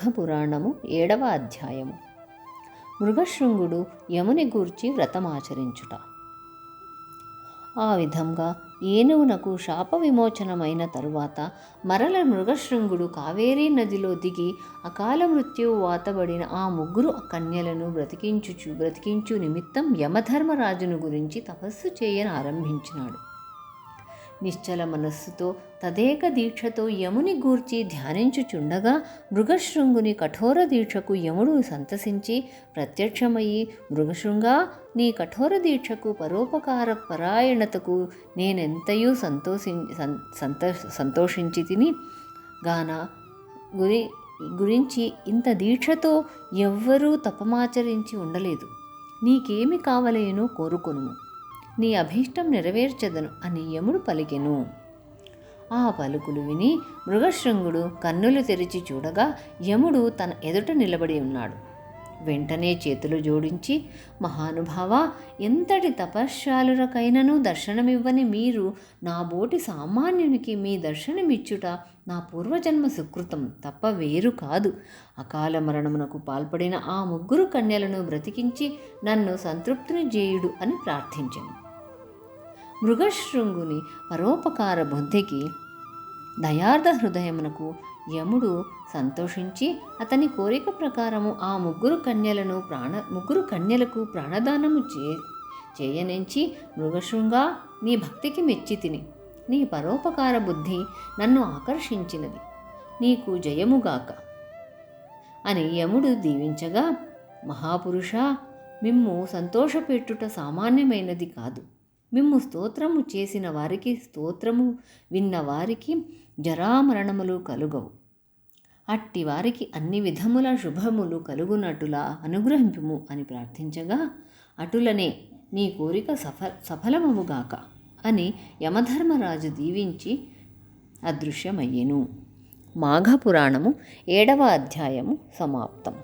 మాఘపురాణము ఏడవ అధ్యాయము. మృగశృంగుడు యముని గూర్చి వ్రతమాచరించుట ఆ విధంగా ఏనుగునకు శాప విమోచనమైన తరువాత మరల మృగశృంగుడు కావేరీ నదిలో దిగి అకాల మృత్యువు వాతబడిన ఆ ముగ్గురు కన్యలను బ్రతికించుచు బ్రతికించు నిమిత్తం యమధర్మరాజును గురించి తపస్సు చేయని ఆరంభించినాడు. నిశ్చల మనస్సుతో తదేక దీక్షతో యముని గూర్చి ధ్యానించుచుండగా మృగశృంగుని కఠోర దీక్షకు యముడు సంతసించి ప్రత్యక్షమయ్యి మృగశృంగా నీ కఠోర దీక్షకు పరోపకార పరాయణతకు నేనెంతయూ సంతోషి సంతో సంతోషించి తిని గాన గురి గురించి ఇంత దీక్షతో ఎవ్వరూ తపమాచరించి ఉండలేదు. నీకేమి కావలేనో కోరుకొనుము. నీ అభీష్టం నెరవేర్చదను అని యముడు పలికెను. ఆ పలుకులు విని మృగశృంగుడు కన్నులు తెరిచి చూడగా యముడు తన ఎదుట నిలబడి ఉన్నాడు. వెంటనే చేతులు జోడించి మహానుభావ ఎంతటి తపశ్శాలురకైనను దర్శనమివ్వని మీరు నా బోటి సామాన్యునికి మీ దర్శనమిచ్చుట నా పూర్వజన్మ సుకృతం తప్ప వేరు కాదు. అకాల మరణమునకు పాల్పడిన ఆ ముగ్గురు కన్యలను బ్రతికించి నన్ను సంతృప్తిని చేయుడు అని ప్రార్థించాను. మృగశృంగుని పరోపకార బుద్ధికి దయార్థ హృదయమునకు యముడు సంతోషించి అతని కోరిక ప్రకారము ఆ ముగ్గురు కన్యలను ప్రాణ ముగ్గురు కన్యలకు ప్రాణదానము చే చేయనించి మృగశృంగా నీ భక్తికి మెచ్చి తిని నీ పరోపకార బుద్ధి నన్ను ఆకర్షించినది నీకు జయముగాక అని యముడు దీవించగా మహాపురుష మిమ్ము సంతోషపెట్టుట సామాన్యమైనది కాదు. మిమ్ము స్తోత్రము చేసిన వారికి స్తోత్రము విన్న వారికి జరామరణములు కలుగవు. అట్టి వారికి అన్ని విధముల శుభములు కలుగునటులా అనుగ్రహింపుము అని ప్రార్థించగా అటులనే నీ కోరిక సఫ సఫలమవుగాక అని యమధర్మరాజు దీవించి అదృశ్యమయ్యెను. మాఘపురాణము ఏడవ అధ్యాయము సమాప్తం.